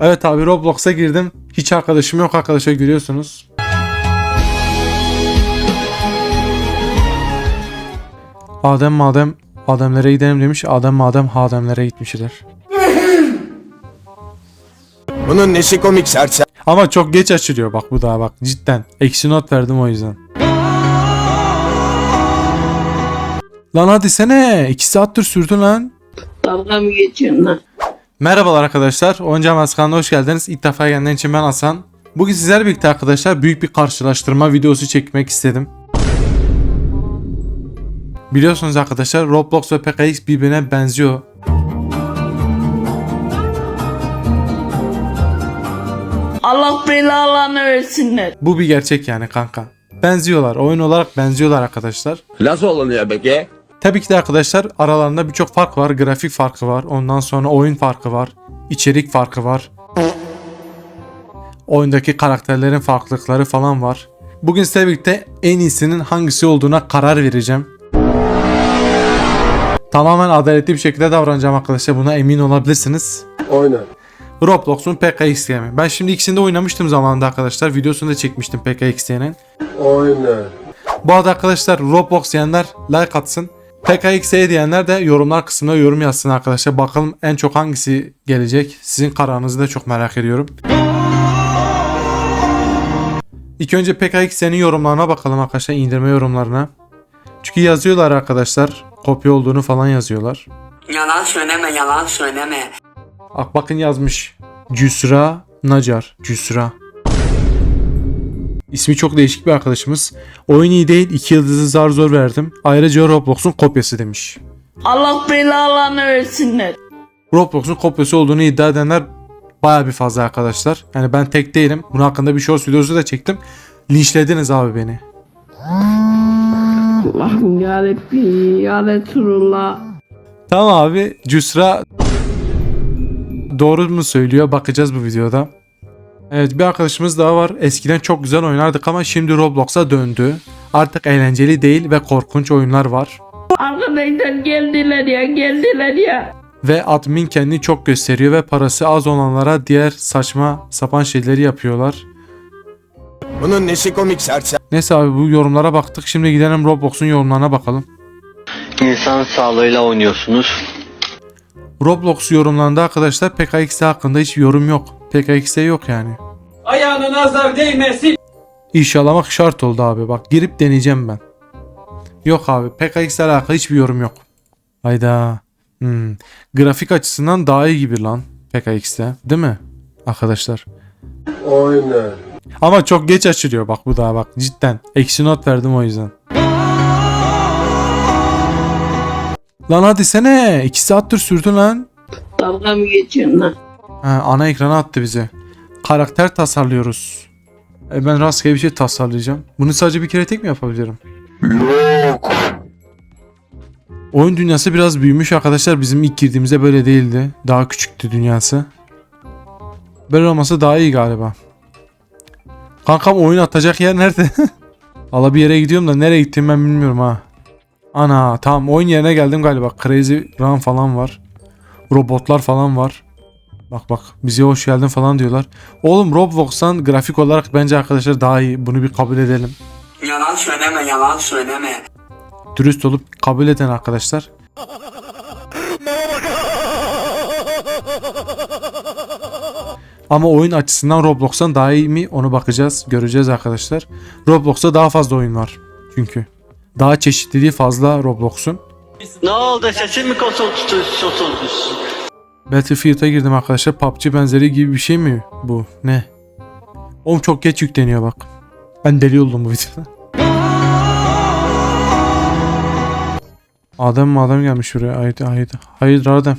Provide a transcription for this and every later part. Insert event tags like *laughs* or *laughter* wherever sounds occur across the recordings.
Evet abi Roblox'a girdim. Hiç arkadaşım yok arkadaşlar görüyorsunuz. Adem madem Ademlere gidelim demiş. Adem madem Hademlere gitmişler. Bunun nesi komik sersem? Ama çok geç açılıyor bak bu daha bak cidden. Eksi not verdim o yüzden. Lan hadi sene. 2 saattir sürdü lan. Dalga mı geçiyorsun lan? Merhabalar arkadaşlar. Oyuncu Maskan'da hoş geldiniz. İlk defa gelenler için ben Hasan. Bugün sizlerle birlikte arkadaşlar büyük bir karşılaştırma videosu çekmek istedim. Biliyorsunuz arkadaşlar Roblox ve PKX birbirine benziyor. Allah belalarını versinler. Bu bir gerçek yani kanka. Benziyorlar. Oyun olarak benziyorlar arkadaşlar. Nasıl olunuyor peki? Tabii ki de arkadaşlar aralarında birçok fark var. Grafik farkı var. Ondan sonra oyun farkı var. içerik farkı var. Oyundaki karakterlerin farklılıkları falan var. Bugün sizlerle birlikte en iyisinin hangisi olduğuna karar vereceğim. Tamamen adaletli bir şekilde davranacağım arkadaşlar. Buna emin olabilirsiniz. Oyna. Roblox'un PKXD'mi. Ben şimdi ikisini de oynamıştım zamanında arkadaşlar. Videosunu da çekmiştim PKXD'nin. Oyna. Bu arada arkadaşlar Roblox diyenler like atsın. PKXE diyenler de yorumlar kısmına yorum yazsın arkadaşlar. Bakalım en çok hangisi gelecek. Sizin kararınızı da çok merak ediyorum. İlk önce PKXE'nin yorumlarına bakalım arkadaşlar. indirme yorumlarına. Çünkü yazıyorlar arkadaşlar. Kopya olduğunu falan yazıyorlar. Yalan söyleme, yalan söyleme. Bak bakın yazmış. Cüsra Nacar. Cüsra. İsmi çok değişik bir arkadaşımız. Oyun iyi değil. iki yıldızı zar zor verdim. Ayrıca Roblox'un kopyası demiş. Allah belalarını versinler. Roblox'un kopyası olduğunu iddia edenler baya bir fazla arkadaşlar. Yani ben tek değilim. Bunun hakkında bir shorts videosu da çektim. Linçlediniz abi beni. Allah'ım yarabbim ya Resulullah. Tamam abi. Cüsra doğru mu söylüyor? Bakacağız bu videoda. Evet bir arkadaşımız daha var. Eskiden çok güzel oynardık ama şimdi Roblox'a döndü. Artık eğlenceli değil ve korkunç oyunlar var. Arkadaşlar geldiler ya geldiler ya. Ve admin kendini çok gösteriyor ve parası az olanlara diğer saçma sapan şeyleri yapıyorlar. Bunun nesi komik sersem? Neyse abi bu yorumlara baktık. Şimdi gidelim Roblox'un yorumlarına bakalım. İnsan sağlığıyla oynuyorsunuz. Roblox yorumlarında arkadaşlar PKX'e hakkında hiç yorum yok. PKX'e yok yani. Ayağına nazar değmesin. İnşalamak şart oldu abi bak girip deneyeceğim ben. Yok abi PKX alakalı hiçbir yorum yok. Hayda. Hmm. Grafik açısından daha iyi gibi lan PKX'te değil mi arkadaşlar? Oyna. Ama çok geç açılıyor bak bu daha bak cidden. Eksi not verdim o yüzden. Lan hadi sene 2 saattir sürdü lan. Dalga mı geçiyorsun lan? Ha, ana ekrana attı bize. Karakter tasarlıyoruz. E ben rastgele bir şey tasarlayacağım. Bunu sadece bir kere tek mi yapabilirim? Yok. Oyun dünyası biraz büyümüş arkadaşlar. Bizim ilk girdiğimizde böyle değildi. Daha küçüktü dünyası. Böyle olması daha iyi galiba. Kankam oyun atacak yer nerede? *laughs* Valla bir yere gidiyorum da nereye gittiğimi ben bilmiyorum ha. Ana tamam oyun yerine geldim galiba. Crazy Run falan var. Robotlar falan var. Bak bak bize hoş geldin falan diyorlar. Oğlum Roblox'tan grafik olarak bence arkadaşlar daha iyi. Bunu bir kabul edelim. Yalan söyleme, yalan söyleme. Dürüst olup kabul eden arkadaşlar. Ama oyun açısından Roblox'tan daha iyi mi onu bakacağız. Göreceğiz arkadaşlar. Roblox'ta daha fazla oyun var. Çünkü. Daha çeşitliliği fazla Roblox'un. Ne oldu sesin mi kosuldu? Battlefield'a girdim arkadaşlar. PUBG benzeri gibi bir şey mi bu? Ne? Oğlum çok geç yükleniyor bak. Ben deli oldum bu videoda. Adem madem gelmiş buraya. Haydi haydi. Hayır Adem.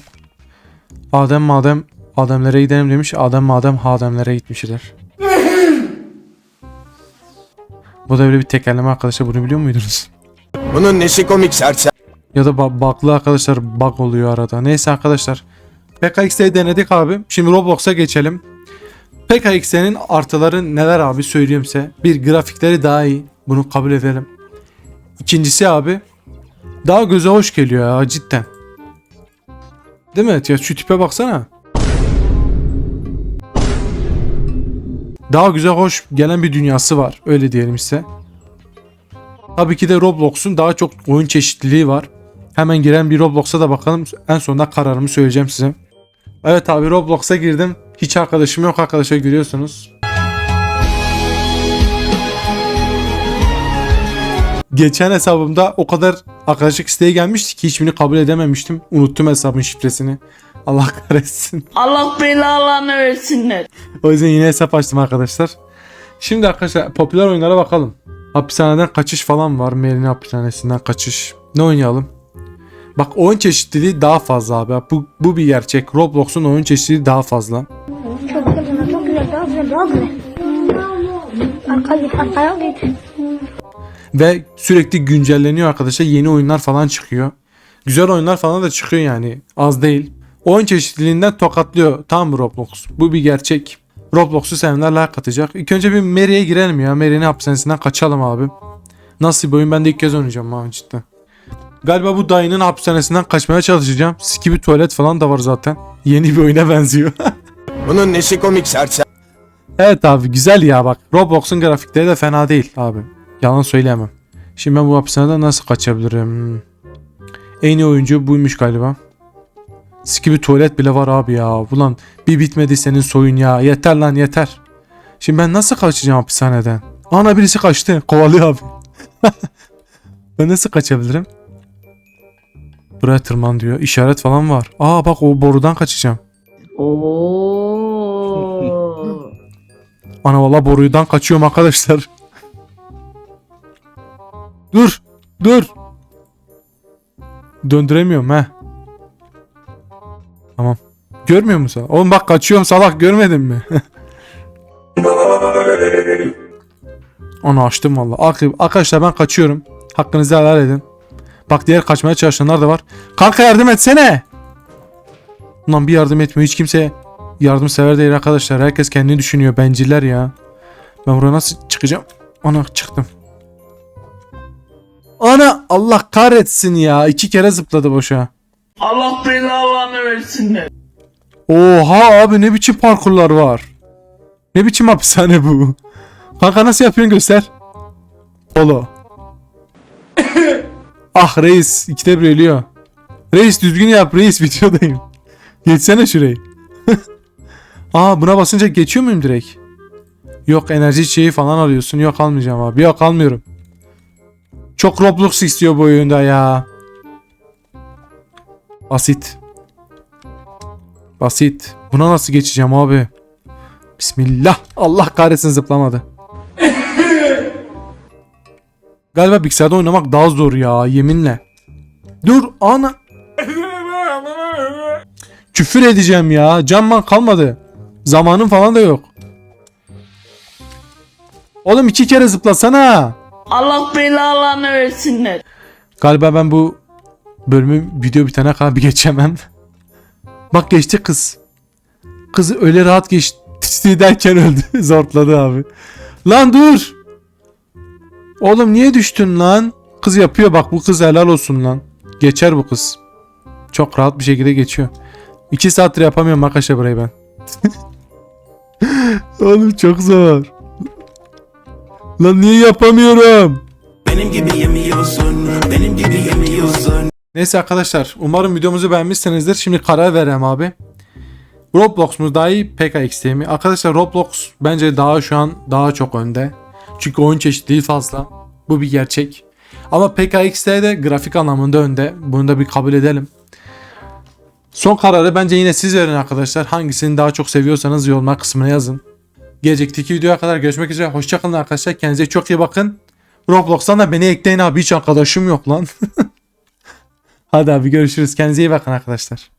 Adem madem Ademlere gidelim demiş. Adem madem Hademlere gitmişler. bu da böyle bir tekerleme arkadaşlar. Bunu biliyor muydunuz? Bunun nesi komik sersem? Ya da ba- arkadaşlar bug oluyor arada. Neyse arkadaşlar. PKX'yi denedik abi. Şimdi Roblox'a geçelim. PKX'nin artıları neler abi söyleyeyim size. Bir grafikleri daha iyi. Bunu kabul edelim. İkincisi abi. Daha göze hoş geliyor ya cidden. Değil mi? Ya şu tipe baksana. daha güzel hoş gelen bir dünyası var. Öyle diyelim size. Tabii ki de Roblox'un daha çok oyun çeşitliliği var. Hemen giren bir Roblox'a da bakalım. En sonunda kararımı söyleyeceğim size. Evet abi Roblox'a girdim. Hiç arkadaşım yok arkadaşlar görüyorsunuz. Geçen hesabımda o kadar arkadaşlık isteği gelmişti ki hiçbirini kabul edememiştim. Unuttum hesabın şifresini. Allah *laughs* kahretsin. Allah belalarını versinler. O yüzden yine hesap açtım arkadaşlar. Şimdi arkadaşlar popüler oyunlara bakalım. Hapishaneden kaçış falan var. Merlin hapishanesinden kaçış. Ne oynayalım? Bak oyun çeşitliliği daha fazla abi. Bu, bu bir gerçek. Roblox'un oyun çeşitliliği daha fazla. Çok güzel, çok güzel, çok güzel, çok güzel. Arkayı, arkaya git. Ve sürekli güncelleniyor arkadaşlar. Yeni oyunlar falan çıkıyor. Güzel oyunlar falan da çıkıyor yani. Az değil. Oyun çeşitliliğinden tokatlıyor. Tam Roblox. Bu bir gerçek. Roblox'u sevenler like atacak. İlk önce bir Mary'e girelim ya. Mary'nin hapishanesinden kaçalım abi. Nasıl bir oyun ben de ilk kez oynayacağım abi cidden. Galiba bu dayının hapishanesinden kaçmaya çalışacağım. Skibi tuvalet falan da var zaten. Yeni bir oyuna *laughs* benziyor. Bunun nesi komik sersem? Evet abi güzel ya bak. Roblox'un grafikleri de fena değil abi. Yalan söyleyemem. Şimdi ben bu hapishaneden nasıl kaçabilirim? En iyi oyuncu buymuş galiba. Skibi tuvalet bile var abi ya. Ulan bir bitmedi senin soyun ya. Yeter lan yeter. Şimdi ben nasıl kaçacağım hapishaneden? Ana birisi kaçtı. Kovalıyor abi. *laughs* ben nasıl kaçabilirim? Buraya tırman diyor. İşaret falan var. Aa bak o borudan kaçacağım. Oo. *laughs* Ana valla borudan kaçıyorum arkadaşlar. *laughs* dur. Dur. Döndüremiyorum he. Tamam. Görmüyor musun? Oğlum bak kaçıyorum salak görmedin mi? *laughs* Onu açtım valla. Arka- Arkadaşlar ben kaçıyorum. Hakkınızı helal edin. Bak diğer kaçmaya çalışanlar da var. Kanka yardım etsene. Ulan bir yardım etmiyor. Hiç kimse yardımsever değil arkadaşlar. Herkes kendini düşünüyor. Benciller ya. Ben buraya nasıl çıkacağım? Ana çıktım. Ana Allah kahretsin ya. İki kere zıpladı boşa. Allah belalarını versinler. Oha abi ne biçim parkurlar var. Ne biçim hapishane bu. Kanka nasıl yapıyorsun göster. Polo. Ah reis ikide bir ölüyor. Reis düzgün yap reis *laughs* videodayım. Geçsene şurayı. *laughs* Aa buna basınca geçiyor muyum direkt? Yok enerji şeyi falan alıyorsun. Yok almayacağım abi. Yok almıyorum. Çok Roblox istiyor bu oyunda ya. Basit. Basit. Buna nasıl geçeceğim abi? Bismillah. Allah kahretsin zıplamadı. Galiba bilgisayarda oynamak daha zor ya yeminle. Dur ana. Küfür edeceğim ya. Canman kalmadı. Zamanım falan da yok. Oğlum iki kere zıplasana. Allah belalarını versinler. Galiba ben bu bölümü video bitene kadar bir geçemem. Bak geçti kız. Kızı öyle rahat geçti derken öldü. *laughs* Zortladı abi. Lan dur. Oğlum niye düştün lan? Kız yapıyor bak bu kız helal olsun lan. Geçer bu kız. Çok rahat bir şekilde geçiyor. İki saattir yapamıyorum arkadaşlar burayı ben. *laughs* Oğlum çok zor. Lan niye yapamıyorum? Benim gibi yemiyorsun, benim gibi yemiyorsun. Neyse arkadaşlar umarım videomuzu beğenmişsinizdir. Şimdi karar verem abi. Roblox mu daha iyi PKXD mi? Arkadaşlar Roblox bence daha şu an daha çok önde. Çünkü oyun çeşitliliği fazla. Bu bir gerçek. Ama PKXD de grafik anlamında önde. Bunu da bir kabul edelim. Son kararı bence yine siz verin arkadaşlar. Hangisini daha çok seviyorsanız yorumlar kısmına yazın. Gelecekteki videoya kadar görüşmek üzere. Hoşçakalın arkadaşlar. Kendinize çok iyi bakın. Roblox'tan da beni ekleyin abi. Hiç arkadaşım yok lan. *laughs* Hadi abi görüşürüz. Kendinize iyi bakın arkadaşlar.